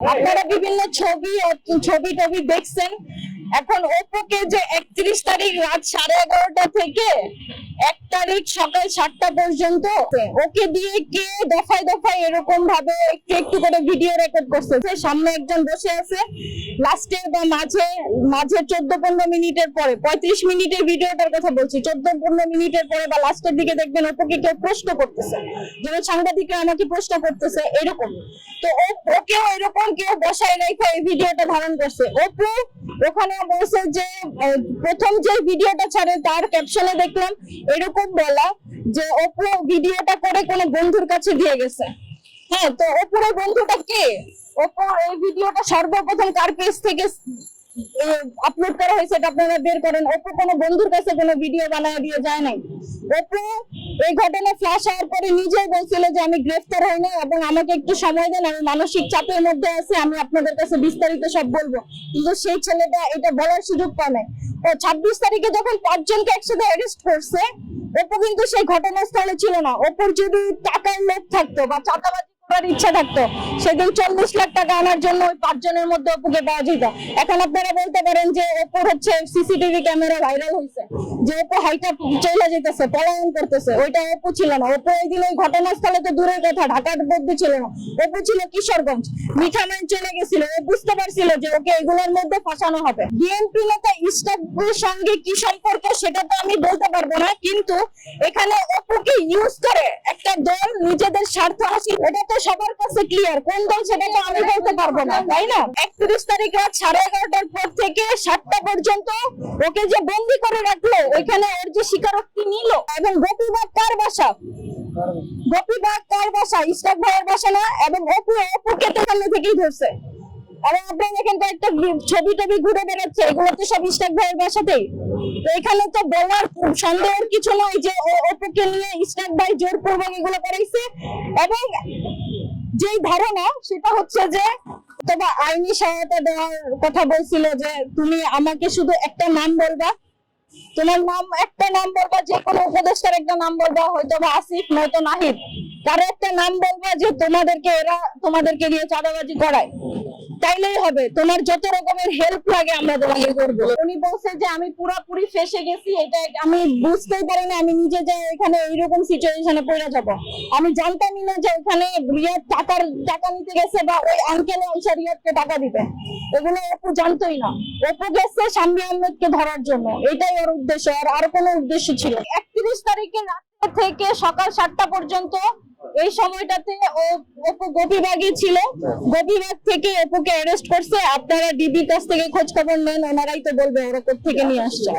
আপনারা বিভিন্ন ছবি ছবি টবি দেখছেন। এখন ওপোকে যে একত্রিশ তারিখ রাত সাড়ে এগারোটা থেকে এক তারিখ সকাল সাতটা পর্যন্ত ওকে দিয়ে কে দফায় দফায় এরকম ভাবে একটু একটু করে ভিডিও রেকর্ড করছে। সামনে একজন বসে আছে। লাস্টের বা মাঝে মাঝে চোদ্দ পনেরো মিনিটের পরে, পঁয়ত্রিশ মিনিটের ভিডিওটার কথা বলছি। চোদ্দ পনেরো মিনিটের পরে বা লাস্টের দিকে দেখবেন ওপোকে কেউ প্রশ্ন করতেছে। যেন সাংবাদিকরা আমাকে প্রশ্ন করতেছে, এরকম। তো ও ওকেও এরকম কেউ বসায় রেখে এই ভিডিওটা ধারণ করছে। অপু ওখানে বলছে যে প্রথম যে ভিডিওটা ছাড়ে তার ক্যাপশনে দেখলাম এরকম বলা যে, অপু ভিডিওটা করে কোনো বন্ধুর কাছে দিয়ে গেছে। হ্যাঁ তো অপুর বন্ধুটা কে? অপু এই ভিডিওটা সর্বপ্রথম কার পেজ থেকে আপলোড করা হয়েছে, এটা আপনারা বের করেন। কোনো বন্ধুর কাছে কোনো ভিডিও বানায় দিয়ে যায় নাই। এই ঘটনা ফ্ল্যাশ হওয়ার পরে নিজেই বলছিল যে আমি গ্রেফতার হই না এবং আমাকে একটু সময় দেন, আমি মানসিক চাপের মধ্যে আছি, আমি আপনাদের কাছে বিস্তারিত সব বলব। কিন্তু সেই ছেলেটা এটা বলার সুযোগ পায় নাই। ও ছাব্বিশ তারিখে যখন পাঁচজনকে একসাথে অ্যারেস্ট করছে অপু কিন্তু সেই ঘটনাস্থলে ছিল না। অপুর যদি টাকার লোভ থাকতো বা চাঁদাবাজি করার ইচ্ছা থাকতো। সেদিন চল্লিশ লাখ টাকা আনার জন্য ওই পাঁচজনের মধ্যে অপুকে পাওয়া যেত। এখন আপনারা বলতে পারেন যে অপুর হচ্ছে সিসিটিভি ক্যামেরা ভাইরাল হয়েছে যে অপু হাইটা চলে যেতেছে পলায়ন করতেছে, ওইটা অপু ছিল না। অপু ওই দিন ওই ঘটনাস্থলে তো দূরের কথা, ঢাকার মধ্যে ছিল না। অপু ছিল কিশোরগঞ্জ। মিঠামাইন চলে গেছিল। ও বুঝতে পারছিল যে ওকে এগুলোর মধ্যে ফাঁসানো হবে। বিএনপি নেতা ইস্টাকের সঙ্গে কি সম্পর্ক সেটা তো আমি বলতে পারব না। কিন্তু এখানে অপুকে ইউজ করে একটা দল নিজেদের স্বার্থ হাসিল এটা তো সবার কাছে ক্লিয়ার কোন দল সেটা তো আমি বলতে পারব না, তাই না? একত্রিশ তারিখ রাত সাড়ে এগারোটার পর থেকে সাতটা পর্যন্ত ওকে যে বন্দি করে রাখল, ওইখানে ওর যে স্বীকারোক্তি নিল, এবং গোপীবাগ কার বাসা? গোপীবাগ কার বাসা? ইস্টাক ভাইয়ের বাসা না, এবং অপু অপুকে তো সামনে থেকেই ধরছে। এবং আপনারা দেখেন কয়েকটা ভি- ছবি টবি ঘুরে বেড়াচ্ছে, এগুলো তো সব ইস্টাক ভাইয়ের বাসাতেই। তো এখানে তো বলার সন্দেহের কিছু নয় যে অপুকে নিয়ে ইস্টাক ভাই জোরপূর্বক এগুলো করাইছে, এবং যেই ধারণা, সেটা হচ্ছে যে তোমার আইনি সহায়তা দেওয়ার কথা বলছিল যে তুমি আমাকে শুধু একটা নাম বলবা। তোমার নাম, একটা নাম বলবা, যে কোনো উপদেষ্টার একটা নাম বলবা, হয়তো বা আসিফ, নয়তো নাহিদ। কারও একটা নাম বলবা যে তোমাদেরকে, এরা তোমাদেরকে নিয়ে চাঁদাবাজি করায়। তাইলেই হবে। তোমার যত রকমের হেল্প লাগে, আমরা তোমাকে করব। উনি বলছে যে, আমি পুরাপুরি ফেসে গেছি, এটা আমি বুঝতেই পারি না আমি নিজে যে এখানে এইরকম সিচুয়েশনে পড়ে যাব। আমি জানতামই না যে ওখানে রিয়াদ টাকার, টাকা নিতে গেছে বা ওই আঙ্কেলে আইসা রিয়াদকে টাকা দিবে এগুলো অপু জানতোই না। অপু গেছে শাম্মী আহমেদকে ধরার জন্য। এটাই ওর উদ্দেশ্য, আর আর কোনো উদ্দেশ্য ছিল একত্রিশ তারিখে রাত থেকে সকাল সাতটা পর্যন্ত এই সময়টাতে ও, অপু গোপীবাগে ছিল। গোপীবাগ থেকে অপুকে অ্যারেস্ট করছে। আপনারা ডিবির কাছ থেকে খোঁজ খবর নেন, ওনারাই তো বলবে ওরা থেকে নিয়ে আসছে।